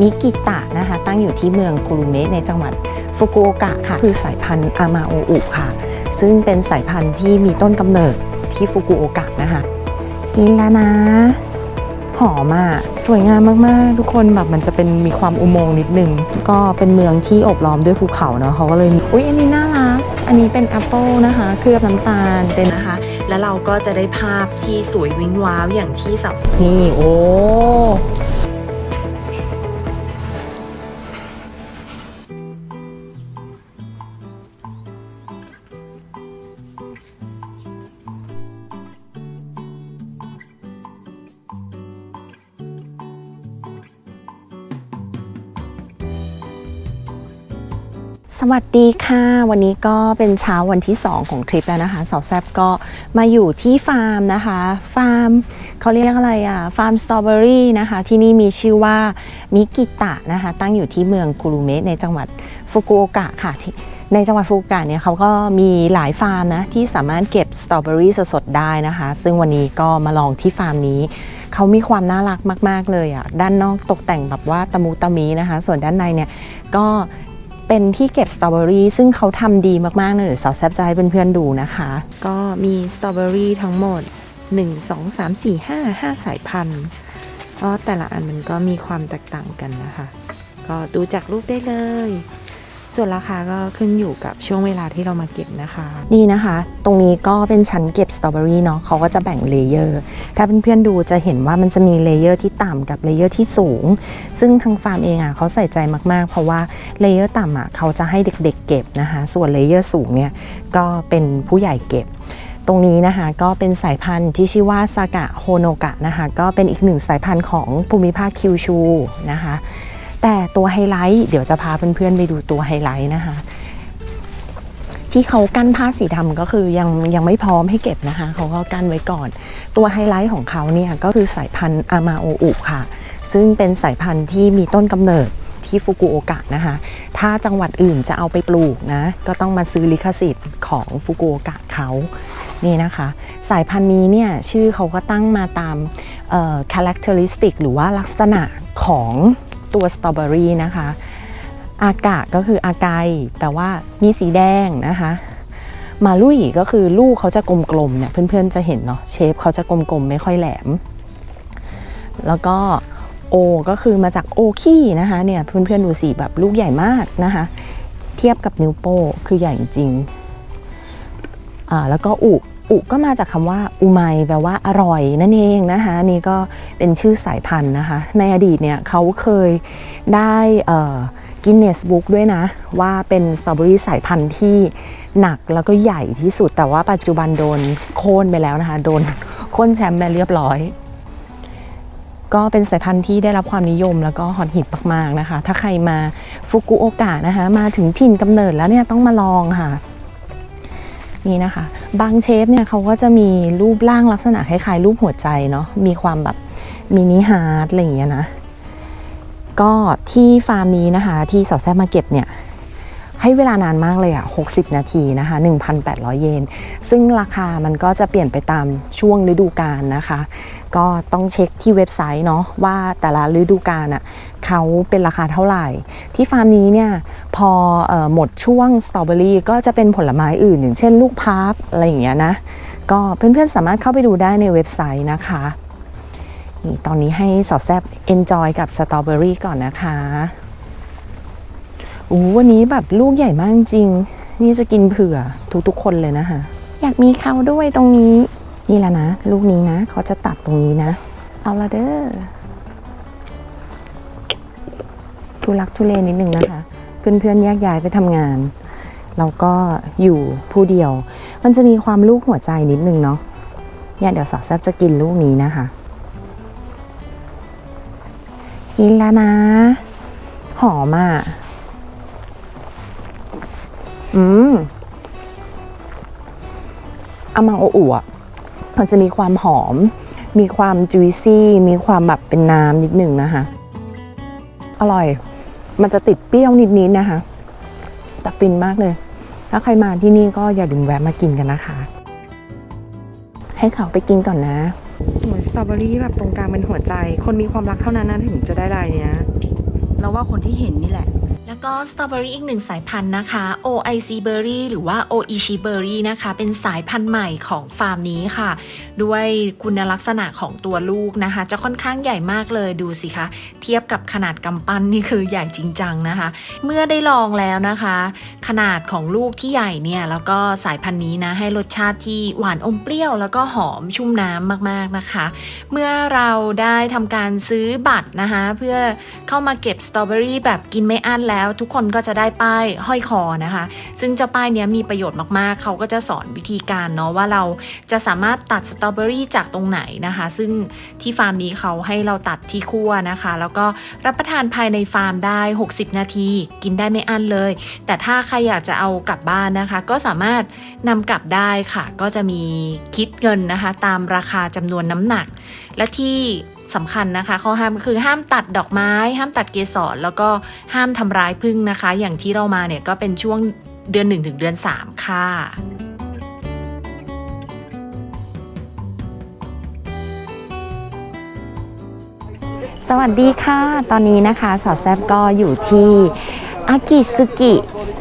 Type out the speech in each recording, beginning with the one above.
มิกิตะนะคะ ตั้งอยู่ที่เมืองกุรุเมะในจังหวัดฟุกุโอกะค่ะ คือสายพันธุ์อามาโออุค่ะ ซึ่งเป็นสายพันธุ์ที่มีต้นกำเนิดที่ฟุกุโอกะนะคะ กินแล้วนะ หอมอะ สวยงามมากๆ ทุกคนแบบมันจะเป็นมีความอุโมงค์นิดนึง ก็เป็นเมืองที่โอบล้อมด้วยภูเขาเนาะเขาก็เลยมีอุ้ยอันนี้น่ารัก อันนี้เป็นแอปเปิลนะคะ เคลือบน้ำตาลเป็นนะคะ แล้วเราก็จะได้ภาพที่สวยวิ้งว้าวอย่างที่สาวนี่โอ้ สวัสดีค่ะ วันนี้ก็เป็นเช้าวันที่ 2 ของทริปแล้วนะคะสาวแซบก็มาอยู่ที่ฟาร์มนะคะ ฟาร์มเขาเรียกอะไรอะ ฟาร์มสตรอเบอรี่นะคะ ที่นี่มีชื่อว่ามิกิตะนะคะ ตั้งอยู่ที่เมืองกุรุเมะในจังหวัดฟุกุโอกะค่ะที่ในจังหวัดฟุกุโอกะเนี่ยเขาก็มีหลายฟาร์มนะ ที่สามารถเก็บสตรอเบอรี่สดๆได้นะคะ ซึ่งวันนี้ก็มาลองที่ฟาร์มนี้เขามีความน่ารักมาก ๆเลยอะด้านนอกตกแต่งแบบว่าตะมุตะมีนะคะ ส่วนด้านในเนี่ยก็ เป็นที่เก็บสตรอเบอรี่ซึ่งเขาทำดีมากๆเลยเดี๋ยวสาวแซบจะให้เพื่อนๆดูนะคะ ก็มีสตรอเบอรี่ทั้งหมด 1 2 3 4 5 5 สายพันธุ์ก็แต่ละอันมันก็มีความแตกต่างกันนะคะ ก็ดูจากรูปได้เลย ส่วนราคาก็ขึ้นอยู่กับช่วงเวลาที่เรามาเก็บนะคะ นี่นะคะ ตรงนี้ก็เป็นชั้นเก็บสตรอเบอรี่เนาะเขาก็จะแบ่งเลเยอร์ถ้าเพื่อนๆดูจะเห็นว่ามันจะมีเลเยอร์ที่ต่ำกับเลเยอร์ที่สูง ซึ่งทางฟาร์มเองอะเขาใส่ใจมากๆ เพราะว่าเลเยอร์ต่ำอะเขาจะให้เด็กๆเก็บนะคะ ส่วนเลเยอร์สูงเนี่ยก็เป็นผู้ใหญ่เก็บตรงนี้นะคะก็เป็นสายพันธุ์ที่ชื่อว่าซากะโฮโนกะนะคะก็เป็นอีกหนึ่งสายพันธุ์ของภูมิภาคคิวชูนะคะ แต่ตัวไฮไลท์เดี๋ยวจะพาเพื่อนๆไปดูตัวไฮไลท์นะคะ ที่เขากั้นผ้าสีดำก็คือยังยังไม่พร้อมให้เก็บนะคะ เขาก็กั้นไว้ก่อน ตัวไฮไลท์ของเขาเนี่ยก็คือสายพันธุ์อามาโออุค่ะ ซึ่งเป็นสายพันธุ์ที่มีต้นกำเนิดที่ฟุกุโอกะนะคะ ถ้าจังหวัดอื่นจะเอาไปปลูกนะ ก็ต้องมาซื้อลิขสิทธิ์ของฟุกุโอกะเขา นี่นะคะ สายพันธุ์นี้เนี่ยชื่อเขาก็ตั้งมาตามเอ่อ characteristic หรือว่าลักษณะของ ตัวสตรอเบอรี่นะคะ อากาก็คืออากายแปลว่ามีสีแดงนะคะ มาลุยก็คือลูกเขาจะกลมๆเนี่ยเพื่อนๆจะเห็นเนาะเชฟเขาจะกลมๆไม่ค่อยแหลม แล้วก็โอก็คือมาจากโอคี้นะคะเนี่ยเพื่อนๆดูสีแบบลูกใหญ่มากนะคะ เทียบกับนิ้วโป้คือใหญ่จริงอ่าแล้วก็อุ อุก็มาจากคำว่าอุไมแปลว่าอร่อยนั่นเองนะคะนี่ก็เป็นชื่อสายพันธุ์นะคะ ในอดีตเนี่ยเขาเคยได้กินเนสบุ๊กด้วยนะ ว่าเป็นสตรอเบอรี่สายพันธุ์ที่หนักแล้วก็ใหญ่ที่สุด แต่ว่าปัจจุบันโดนโค่นไปแล้วนะคะ โดนโค่นแชมป์ไปเรียบร้อย ก็เป็นสายพันธุ์ที่ได้รับความนิยมแล้วก็ฮอตฮิตมากๆนะคะ ถ้าใครมาฟุกุโอกะนะคะ มาถึงถิ่นกำเนิดแล้วเนี่ยต้องมาลองค่ะ นี่นะคะ บางเชฟเนี่ยเขาก็จะมีรูปร่างลักษณะคล้ายๆรูปหัวใจเนาะมีความแบบมินิฮาร์ดอะไรอย่างเงี้ยนะก็ที่ฟาร์มนี้นะคะที่สาวแซ่มาเก็บเนี่ย ให้เวลานานมากเลยอะ60 นาทีนะคะ 1,800 เยน ซึ่งราคามันก็จะเปลี่ยนไปตามช่วงฤดูกาลนะคะ ก็ต้องเช็คที่เว็บไซต์เนาะว่าแต่ละฤดูกาลอะเขาเป็นราคาเท่าไหร่ ที่ฟาร์มนี้เนี่ยพอออหมดช่วงสตรอเบอรี่ก็จะเป็นผลไม้อื่น อย่างเช่นลูกพาร์ฟอะไรอย่างเงี้ยนะ ก็เพื่อนๆสามารถเข้าไปดูได้ในเว็บไซต์นะคะนี่ตอนนี้ให้สาวแซบ enjoy กับสตรอเบอรี่ก่อนนะคะ โอ้วันนี้แบบลูกใหญ่มากจริง นี่จะกินเผื่อทุกๆคนเลยนะคะอยากมีเขาด้วยตรงนี้นี่แหละนะ ลูกนี้นะ เขาจะตัดตรงนี้นะ เอาละเด้อทุลักทุเลนิดนึงนะคะเพื่อนๆแยกย้ายไปทำงานเราก็อยู่ผู้เดียว มันจะมีความลูกหัวใจนิดนึงเนาะเนี่ยเดี๋ยวสาวแซบจะกินลูกนี้นะคะ กินแล้วนะ หอมอะ อืมอามังโออุอะมันจะมีความหอม มีความจุยซี่ มีความแบบเป็นน้ำนิดหนึ่งนะคะ อร่อย มันจะติดเปรี้ยวนิดๆนะคะ แต่ฟินมากเลย ถ้าใครมาที่นี่ก็อย่าลืมแวะมากินกันนะคะ ให้เขาไปกินก่อนนะ เหมือนสตรอเบอรี่แบบตรงกลางเป็นหัวใจ คนมีความรักเท่านั้นนะถึงจะได้ลายเนี้ยว่าคนที่เห็นนี่แหละแล้ว ก็สตรอเบอรี่อีกหนึ่งสายพันธุ์นะคะ OIC Berry หรือว่า Oishi Berry นะคะ เป็นสายพันธุ์ใหม่ของฟาร์มนี้ค่ะ ด้วยคุณลักษณะของตัวลูกนะคะ จะค่อนข้างใหญ่มากเลยดูสิคะ เทียบกับขนาดกำปั้นนี่คือใหญ่จริงจังนะคะ เมื่อได้ลองแล้วนะคะ ขนาดของลูกที่ใหญ่เนี่ย แล้วก็สายพันธุ์นี้นะ ให้รสชาติที่หวานอมเปรี้ยว แล้วก็หอมชุ่มน้ำมากๆนะคะ เมื่อเราได้ทำการซื้อบัตรนะคะ เพื่อเข้ามาเก็บสตรอเบอรี่แบบกินไม่อั้นแล้วทุกคนก็จะได้ป้ายห้อยคอนะคะ ซึ่งเจ้าป้ายนี้มีประโยชน์มากๆ เขาก็จะสอนวิธีการเนาะว่าเราจะสามารถตัดสตรอเบอรี่จากตรงไหนนะคะ ซึ่งที่ฟาร์มนี้เขาให้เราตัดที่คั่วนะคะ แล้วก็รับประทานภายในฟาร์มได้ 60 นาที กินได้ไม่อั้นเลย แต่ถ้าใครอยากจะเอากลับบ้านนะคะ ก็สามารถนำกลับได้ค่ะ ก็จะมีคิดเงินนะคะ ตามราคาจำนวนน้ำหนัก และที่ สำคัญนะคะ ข้อห้ามคือห้ามตัดดอกไม้ ห้ามตัดเกสรแล้วก็ห้ามทำร้ายพึ่งนะคะ อย่างที่เรามาเนี่ยก็เป็นช่วงเดือน 1 ถึงเดือน 3 ค่ะสวัสดีค่ะ ตอนนี้นะคะสาวแซบก็อยู่ที่ อากิสุกิ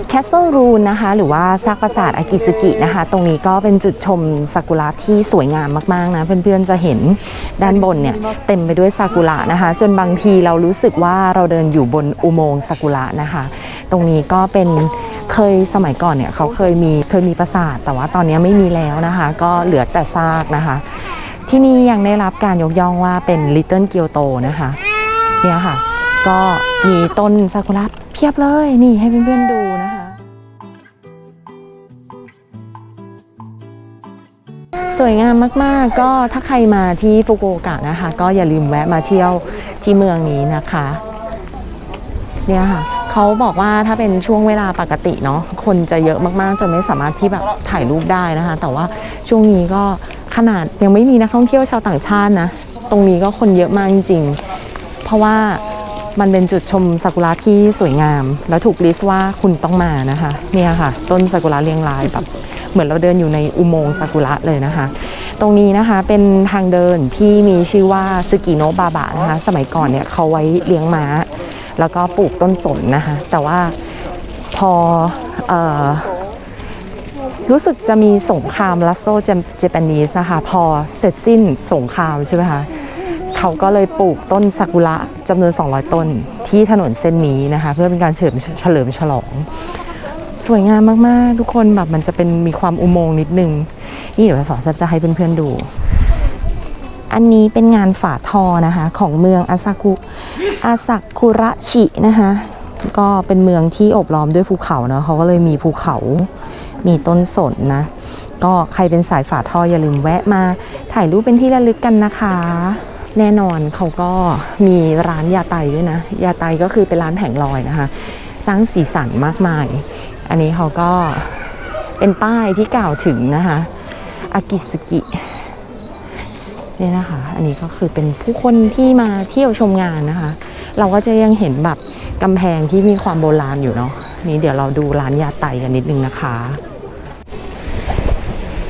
แคส l e รูนนะคะ หรือว่าซากปราสาทอากิสุกินะคะ ตรงนี้ก็เป็นจุดชมซากุระที่สวยงามมากๆนะเพื่อนๆจะเห็นด้านบนเนี่ยเต็มไปด้วยซากุระนะคะ จนบางทีเรารู้สึกว่าเราเดินอยู่บนอุโมงค์ซากุระนะคะ ตรงนี้ก็เป็นเคยสมัยก่อนเนี่ยเขาเคยมีเคยมีปราสาท แต่ว่าตอนนี้ไม่มีแล้วนะคะ ก็เหลือแต่ซากนะคะ ที่นี่ยังได้รับการยกย่องว่าเป็น Little Kyoto นะคะเนี่ยค่ะก็มีต้นซากุระ พียบเลยนี่ให้เพื่อนๆดูนะคะ สวยงามมากๆ ก็ถ้าใครมาที่ฟุกุโอกะนะคะ ก็อย่าลืมแวะมาเที่ยวที่เมืองนี้นะคะเนี่ยค่ะเขาบอกว่าถ้าเป็นช่วงเวลาปกติเนาะคนจะเยอะมากๆจนไม่สามารถที่แบบถ่ายรูปได้นะคะ แต่ว่าช่วงนี้ก็ขนาดยังไม่มีนักท่องเที่ยวชาวต่างชาตินะ ตรงนี้ก็คนเยอะมากจริงๆ เพราะว่า มันเป็นจุดชมซากุระที่สวยงาม แล้วถูกลิสต์ว่าคุณต้องมานะคะ เนี่ยค่ะ ต้นซากุระเรียงรายแบบเหมือนเราเดินอยู่ในอุโมงค์ซากุระเลยนะคะ ตรงนี้นะคะเป็นทางเดินที่มีชื่อว่าซึกิโนะบาบะนะคะ สมัยก่อนเนี่ยเขาไว้เลี้ยงม้า แล้วก็ปลูกต้นสนนะคะ แต่ว่าพออรู้สึกจะมีสงครามลัสโซเจแปนิสนะคะ พอเสร็จสิ้นสงครามใช่ไหมคะเขาก็เลยปลูกต้นซากุระ จำนวน 200 ต้นที่ถนนเส้นนี้นะคะ เพื่อเป็นการเฉลิมเฉลิมฉลอง สวยงามมาก ๆ ทุกคนแบบมันจะเป็นมีความอุโมงค์นิดนึง นี่เดี๋ยวสอนแซบจะให้เพื่อน ๆ ดู อันนี้เป็นงานฝาทอนะคะ ของเมืองอาซากุอาซากุระชินะคะก็เป็นเมืองที่อบล้อมด้วยภูเขาเนาะเขาก็เลยมีภูเขา มีต้นสนนะ ก็ใครเป็นสายฝาทออย่าลืมแวะมา ถ่ายรูปเป็นที่ระลึกกันนะคะ แน่นอนเขาก็มีร้านยาไตด้วยนะ ยาไตก็คือเป็นร้านแผงลอยนะคะ สร้างสีสันมากมาย อันนี้เขาก็เป็นป้ายที่กล่าวถึงนะคะอากิสกิเนี่ยนะคะ อันนี้ก็คือเป็นผู้คนที่มาเที่ยวชมงานนะคะ เราก็จะยังเห็นแบบกำแพงที่มีความโบราณอยู่เนาะนี่เดี๋ยวเราดูร้านยาไตกันนิดนึงนะคะ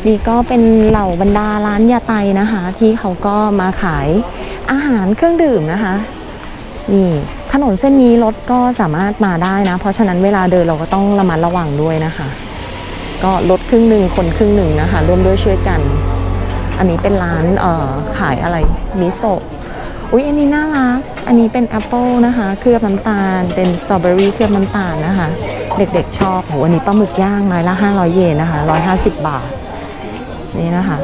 นี่ก็เป็นเหล่าบรรดาร้านยาไตนะคะ ที่เขาก็มาขาย อาหารเครื่องดื่มนะคะ นี่ถนนเส้นนี้รถก็สามารถมาได้นะ เพราะฉะนั้นเวลาเดินเราก็ต้องระมัดระวังด้วยนะคะ ก็รถครึ่งหนึ่งคนครึ่งหนึ่งนะคะ ร่วมด้วยช่วยกัน อันนี้เป็นร้านเอ่อขายอะไรมิโซะอุ้ยอันนี้น่ารัก อันนี้เป็นแอปเปิลนะคะ เคลือบน้ำตาล เป็นสตรอเบอรี่เคลือบน้ำตาลนะคะ เด็กๆชอบโหอันนี้ปลาหมึกย่างไม้ละ500 เยนนะคะ 150 บาท นี่นะคะ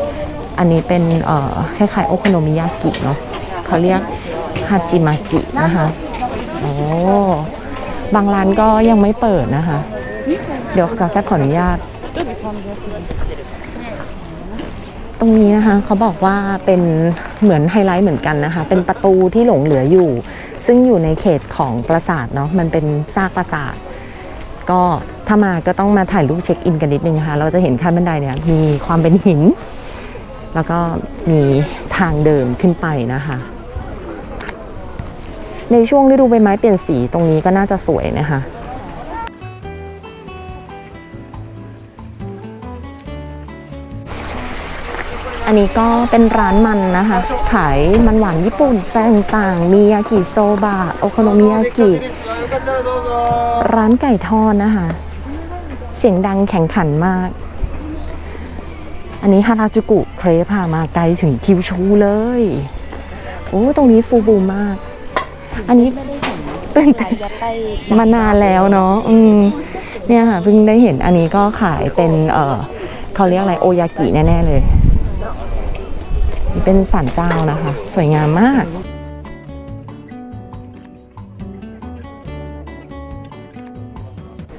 อันนี้เป็นเอ่อคล้ายๆโอโคโนมิยากิเนาะ เขาเรียกฮาจิมากินะคะโอ้บางร้านก็ยังไม่เปิดนะคะ เดี๋ยวจะแซบขออนุญาต ตรงนี้นะคะเขาบอกว่าเป็นเหมือนไฮไลท์เหมือนกันนะคะ เป็นประตูที่หลงเหลืออยู่ ซึ่งอยู่ในเขตของปราสาทเนาะมันเป็นซากปราสาท ก็ถ้ามาก็ต้องมาถ่ายรูปเช็คอินกันนิดนึงนะคะเราจะเห็นขั้นบันไดเนี่ยมีความเป็นหิน แล้วก็มีทางเดินขึ้นไปนะคะ ในช่วงฤดูใบไม้เปลี่ยนสีตรงนี้ก็น่าจะสวยนะคะอันนี้ก็เป็นร้านมันนะคะ ขายมันหวานญี่ปุ่นแซงต่าง มียากิโซบะ โอโคโนมิยากิ ร้านไก่ทอดนะคะ เสียงดังแข่งขันมาก อันนี้ฮาราจูกุเครพามาไกลถึงคิวชูเลย โอ้ ตรงนี้ฟูบูมาก อันนี้ตื่นเต้นมานานแล้วเนาะอืมเนี่ยค่ะเพิ่งได้เห็นอันนี้ก็ขายเป็นเออเขาเรียกอะไรโอยากิแน่ ๆ เลย เป็นสันเจ้านะคะ สวยงามมาก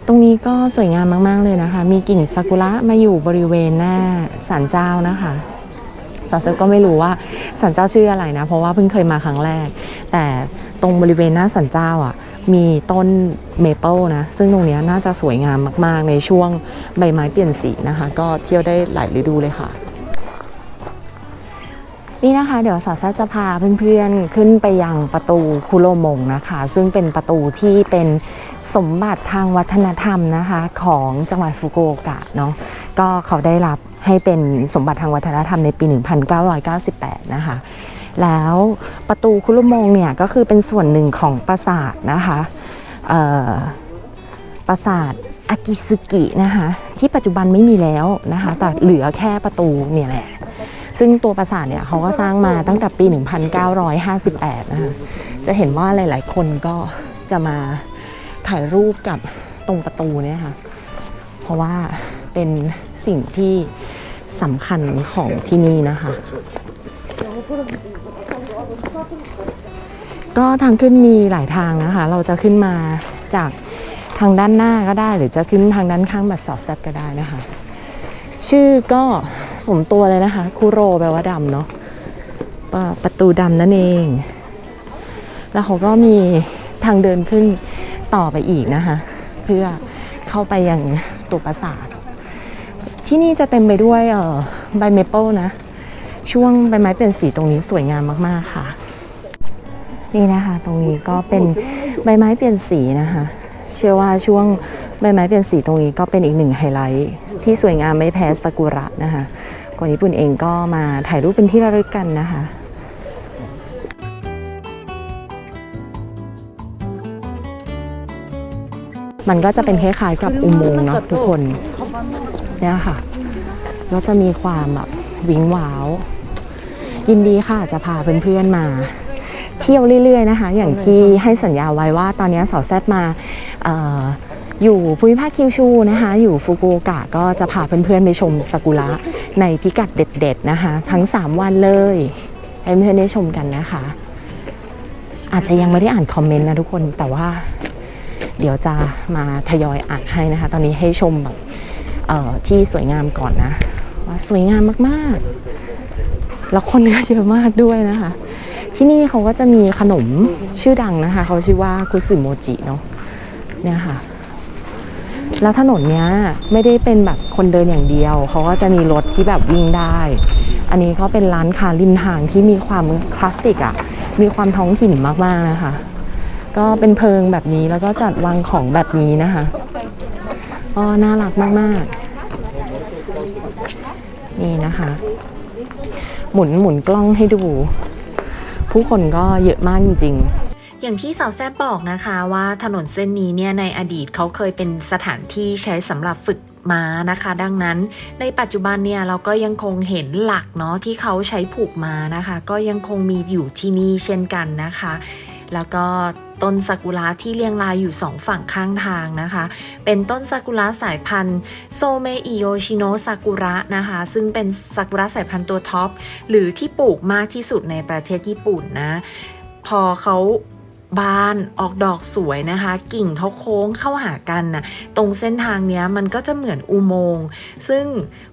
ตรงนี้ก็สวยงามมาก ๆ เลยนะคะ มีกิ่งซากุระมาอยู่บริเวณหน้าศาลเจ้านะคะสาวเซก็ไม่รู้ว่าศาลเจ้าชื่ออะไรนะ เพราะว่าเพิ่งเคยมาครั้งแรก แต่ ตรงบริเวณหน้าศาลเจ้าอะมีต้นเมเปิลนะ ซึ่งตรงนี้น่าจะสวยงามมาก ๆ ในช่วงใบไม้เปลี่ยนสีนะคะ ก็เที่ยวได้หลายฤดูเลยค่ะ นี่นะคะ เดี๋ยวสาวแซจะพาเพื่อนๆ ขึ้นไปยังประตูคุโรมงนะคะ ซึ่งเป็นประตูที่เป็นสมบัติทางวัฒนธรรมนะคะ ของจังหวัดฟุกุโอกะเนาะก็เขาได้รับให้เป็นสมบัติทางวัฒนธรรมในปี 1998 นะคะ แล้วประตูคุโรมงเนี่ยก็คือเป็นส่วนหนึ่งของปราสาทนะคะปราสาทอากิซึกินะคะที่ปัจจุบันไม่มีแล้วนะคะแต่เหลือแค่ประตูเนี่ยแหละซึ่งตัวปราสาทเนี่ยเขาก็สร้างมาตั้งแต่ปี 1958 นะคะจะเห็นว่าหลาย ๆ คนก็จะมาถ่ายรูปกับตรงประตูเนี่ยค่ะ เพราะว่าเป็นสิ่งที่สำคัญของที่นี่นะคะ ก็ทางขึ้นมีหลายทางนะคะ เราจะขึ้นมาจากทางด้านหน้าก็ได้ หรือจะขึ้นทางด้านข้างแบบสอดแซดก็ได้นะคะ ชื่อก็สมตัวเลยนะคะ คุโรแปลว่าดำเนาะประตูดำนั่นเอง แล้วเขาก็มีทางเดินขึ้นต่อไปอีกนะคะ เพื่อเข้าไปยังตัวปราสาท ที่นี่จะเต็มไปด้วยเออใบเมเปิลนะ ช่วงใบไม้เปลี่ยนสีตรงนี้สวยงามมากๆค่ะ นี่นะคะตรงนี้ก็เป็นใบไม้เปลี่ยนสีนะคะ เชื่อว่าช่วงใบไม้เปลี่ยนสีตรงนี้ก็เป็นอีกหนึ่งไฮไลท์ที่สวยงามไม่แพ้ซากุระนะคะคนญี่ปุ่นเองก็มาถ่ายรูปเป็นที่ระลึกกันนะคะมันก็จะเป็นคล้ายๆกับอุโมงค์เนาะทุกคนเนี่ยค่ะ ก็จะมีความแบบ วิงว้าว ยินดีค่ะจะพาเพื่อนๆมา เที่ยวเรื่อยๆนะคะ อย่างที่ให้สัญญาไว้ว่าตอนนี้สาวแซดมาอยู่ภูมิภาคคิวชูนะคะ อยู่ฟุกุโอกะก็จะพาเพื่อนๆไปชมซากุระในพิกัดเด็ดๆนะคะ ทั้ง 3 วันเลย ให้เพื่อนๆได้ชมกันนะคะ อาจจะยังไม่ได้อ่านคอมเมนต์นะทุกคนแต่ว่าเดี๋ยวจะมาทยอยอ่านให้นะคะ ตอนนี้ให้ชมแบบที่สวยงามก่อนนะ ว่าสวยงามมากๆ แล้วคนก็เยอะมากด้วยนะคะ ที่นี่เขาก็จะมีขนมชื่อดังนะคะ เขาชื่อว่าคุสึโมจิเนาะเนี่ยค่ะ แล้วถนนเนี้ยไม่ได้เป็นแบบคนเดินอย่างเดียว เขาก็จะมีรถที่แบบวิ่งได้ อันนี้ก็เป็นร้านค้าริมทางที่มีความคลาสสิกอะ่ะ มีความท้องถิ่นมากๆนะคะ ก็เป็นเพิงแบบนี้แล้วก็จัดวางของแบบนี้นะคะก็น่ารักมากๆ นี่นะคะ หมุนหมุนกล้องให้ดู ผู้คนก็เยอะมากจริงๆอย่างที่สาวแซบบอกนะคะว่าถนนเส้นนี้เนี่ยในอดีตเขาเคยเป็นสถานที่ใช้สำหรับฝึกม้านะคะ ดังนั้นในปัจจุบันเนี่ยเราก็ยังคงเห็นหลักเนาะที่เขาใช้ผูกม้านะคะ ก็ยังคงมีอยู่ที่นี่เช่นกันนะคะ แล้วก็ ต้นซากุระที่เรียงรายอยู่สองฝั่งข้างทางนะคะ เป็นต้นซากุระสายพันธุ์โซเมอิโยชิโนซากุระนะคะ ซึ่งเป็นซากุระสายพันธุ์ตัวท็อป หรือที่ปลูกมากที่สุดในประเทศญี่ปุ่นนะ พอเขา บานออกดอกสวยนะคะ กิ่งเขาโค้งเข้าหากันนะตรงเส้นทางเนี้ยมันก็จะเหมือนอุโมงค์ซึ่ง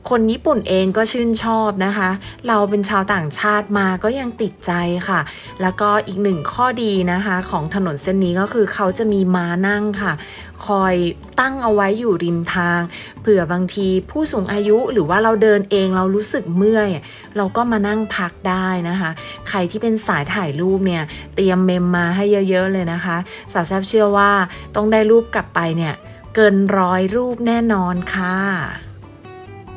คนญี่ปุ่นเองก็ชื่นชอบนะคะ เราเป็นชาวต่างชาติมาก็ยังติดใจค่ะ แล้วก็อีกหนึ่งข้อดีนะคะ ของถนนเส้นนี้ก็คือเขาจะมีม้านั่งค่ะ คอยตั้งเอาไว้อยู่ริมทาง เผื่อบางทีผู้สูงอายุหรือว่าเราเดินเองเรารู้สึกเมื่อย เราก็มานั่งพักได้นะคะ ใครที่เป็นสายถ่ายรูปเนี่ยเตรียมเมมมาให้เยอะๆเลยนะคะ สาวแซบเชื่อว่าต้องได้รูปกลับไปเนี่ยเกินร้อยรูปแน่นอนค่ะ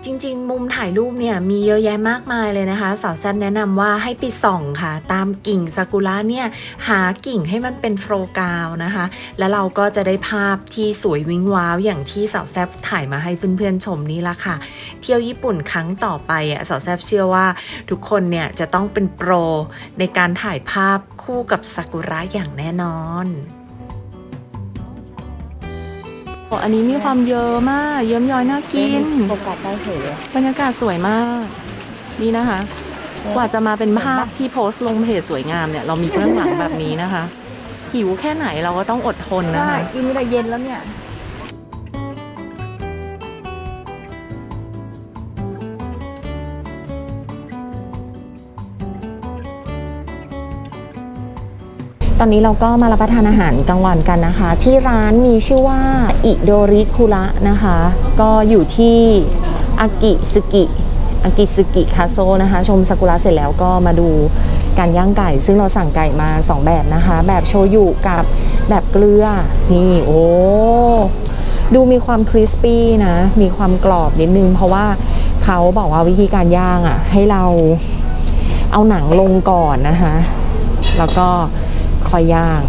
จริงๆ มุมถ่ายรูปเนี่ยมีเยอะแยะมากมายเลยนะคะ สาวแซมแนะนำว่าให้ไปส่องค่ะ ตามกิ่งซากุระเนี่ยหากิ่งให้มันเป็นโฟกาวนะคะ แล้วเราก็จะได้ภาพที่สวยวิ้งว้าวอย่างที่สาวแซบถ่ายมาให้เพื่อนๆชมนี่ละค่ะ เที่ยวญี่ปุ่นครั้งต่อไปอะสาวแซบเชื่อว่าทุกคนเนี่ยจะต้องเป็นโปรในการถ่ายภาพคู่กับซากุระอย่างแน่นอน อ้อันนี้มีความเยอะมาก เยิ้มย้อยน่ากินโฟกัสได้เหรอบรรยากาศสวยมาก นี่นะคะ กว่าจะมาเป็นภาพที่โพสต์ลงเพจสวยงามเนี่ยเรามีเบื้องหลังแบบนี้นะคะ หิวแค่ไหนเราก็ต้องอดทนนะใช่คะกินแต่เย็นแล้วเนี่ย ตอนนี้เราก็มารับประทานอาหารกลางวันกันนะคะ ที่ร้านมีชื่อว่าอิโดริคุระนะคะ ก็อยู่ที่อากิสึกิอากิสึกิคาโซนะคะ ชมซากุระเสร็จแล้วก็มาดูการย่างไก่ ซึ่งเราสั่งไก่มา 2 แบบนะคะ แบบโชยุกับแบบเกลือ นี่ โอ้ ดูมีความคริสปี้นะ มีความกรอบนิดนึง เพราะว่าเขาบอกว่าวิธีการย่างอะ ให้เราเอาหนังลงก่อนนะคะ แล้วก็ ค่อยย่าง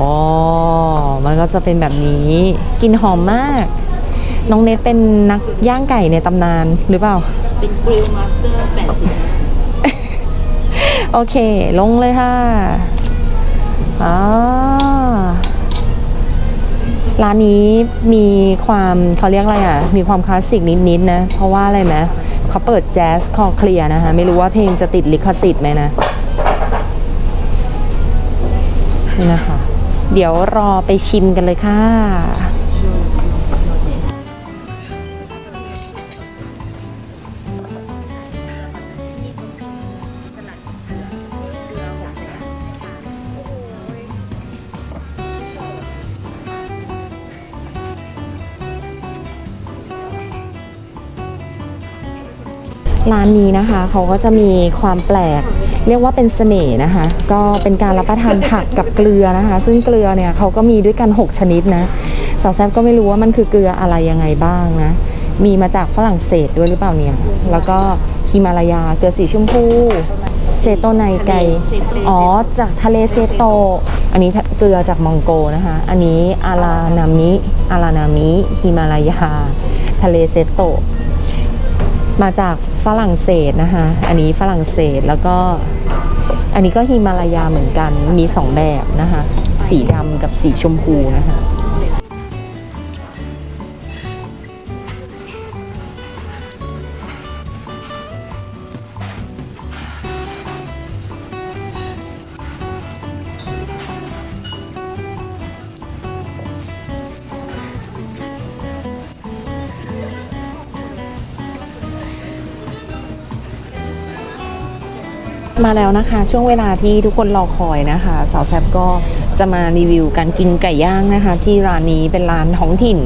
อ๋อ มันก็จะเป็นแบบนี้กลินหอมมาก น้องเนทเป็นนักย่างไก่ในตำนานหรือเปล่า เป็นกริลมาสเตอร์แปดสิบโอเค ลงเลยค่ะอ่าร้านนี้มีความเขาเรียกอะไรอะ มีความคลาสสิกนิดๆนะเพราะว่าอะไรไหมเขาเปิดแจ๊สคอเคลียนะคะ ไม่รู้ว่าเพลงจะติดลิขสิทธิ์ไหมนะ นะคะ เดี๋ยวรอไปชิมกันเลยค่ะ ร้านนี้นะคะ เขาก็จะมีความแปลก เรียกว่าเป็นเสน่ห์นะคะ ก็เป็นการรับประทานผักกับเกลือนะคะ ซึ่งเกลือเนี่ยเขาก็มีด้วยกัน 6 ชนิดนะสาวแซบก็ไม่รู้ว่ามันคือเกลืออะไรยังไงบ้างนะ มีมาจากฝรั่งเศสด้วยหรือเปล่าเนี่ย แล้วก็ฮิมาลายาเกลือสีชมพูเซโตไนไก อ๋อ จากทะเลเซโต อันนี้เกลือจากมองโกนะคะ อันนี้อารานามิอารานามิฮิมาลายา ทะเลเซโต มาจากฝรั่งเศสนะคะ อันนี้ฝรั่งเศสแล้วก็อันนี้ก็ฮิมาลายาเหมือนกัน มีสองแบบนะคะ สีดำกับสีชมพูนะคะ มาแล้วนะคะ ช่วงเวลาที่ทุกคนรอคอยนะคะ สาวแซบก็จะมารีวิวการกินไก่ย่างนะคะ ที่ร้านนี้เป็นร้านท้องถิ่น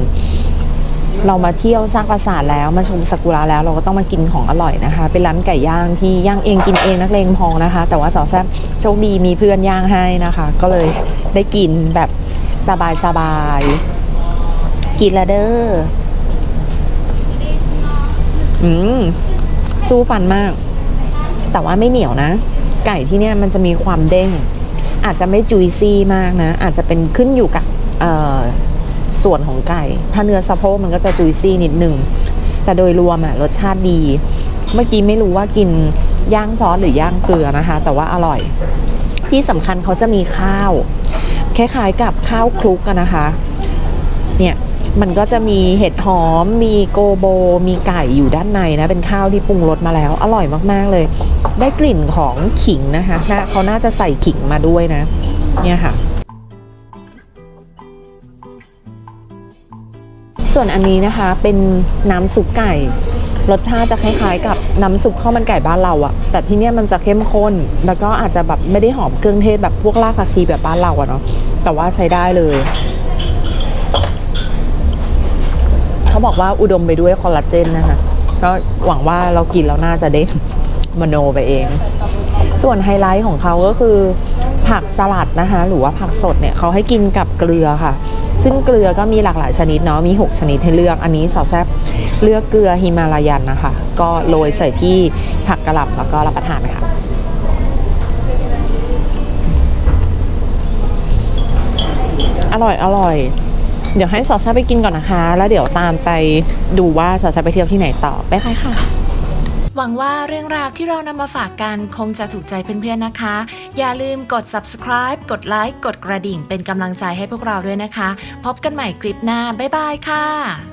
เรามาเที่ยวสร้างปราสาทแล้วมาชมซากุระแล้วเราก็ต้องมากินของอร่อยนะคะ เป็นร้านไก่ย่างที่ย่างเองกินเองนักเลงพองนะคะ แต่ว่าสาวแซบโชคดีมีเพื่อนย่างให้นะคะ ก็เลยได้กินแบบสบายๆกินละเด้ออืมสู้ฟันมาก แต่ว่าไม่เหนียวนะ ไก่ที่เนี่ยมันจะมีความเด้ง อาจจะไม่จุยซี่มากนะ อาจจะเป็นขึ้นอยู่กับส่วนของไก่ ถ้าเนื้อสะโพกมันก็จะจุยซี่นิดนึง แต่โดยรวมอะรสชาติดี เมื่อกี้ไม่รู้ว่ากินย่างซอสหรือย่างเกลือนะคะ แต่ว่าอร่อย ที่สำคัญเขาจะมีข้าว คล้ายๆกับข้าวคลุกกันนะคะ มันก็จะมีเห็ดหอม มีโกโบ มีไก่อยู่ด้านในนะ เป็นข้าวที่ปรุงรสมาแล้ว อร่อยมากๆเลย ได้กลิ่นของขิงนะคะน่าเขาน่าจะใส่ขิงมาด้วยนะ เนี่ยค่ะ ส่วนอันนี้นะคะเป็นน้ำซุปไก่ รสชาติจะคล้ายๆ กับน้ำซุปข้าวมันไก่บ้านเราอะแต่ที่เนี่ยมันจะเข้มข้น แล้วก็อาจจะแบบไม่ได้หอมเครื่องเทศแบบพวกรากผักชีแบบบ้านเราอะเนาะ แต่ว่าใช้ได้เลย บอกว่าอุดมไปด้วยคอลลาเจนนะคะ ก็หวังว่าเรากินแล้วน่าจะได้มโนไปเอง ส่วนไฮไลท์ของเขาก็คือผักสลัดนะคะ หรือว่าผักสดเนี่ยเขาให้กินกับเกลือค่ะ ซึ่งเกลือก็มีหลากหลายชนิดเนาะมี 6 ชนิดให้เลือกอันนี้สาวแซบเลือกเกลือฮิมาลายันนะคะ ก็โรยใส่ที่ผักกระหล่ำแล้วก็รับประทานค่ะอร่อยอร่อย เดี๋ยวให้สาวแซบไปกินก่อนนะคะ แล้วเดี๋ยวตามไปดูว่าสาวแซบไปเที่ยวที่ไหนต่อไปค่ะ หวังว่าเรื่องราวที่เรานำมาฝากกันคงจะถูกใจเพื่อนๆนะคะ อย่าลืมกด subscribe กดไลค์กดกระดิ่งเป็นกำลังใจให้พวกเราด้วยนะคะ พบกันใหม่คลิปหน้า บ๊ายบายค่ะ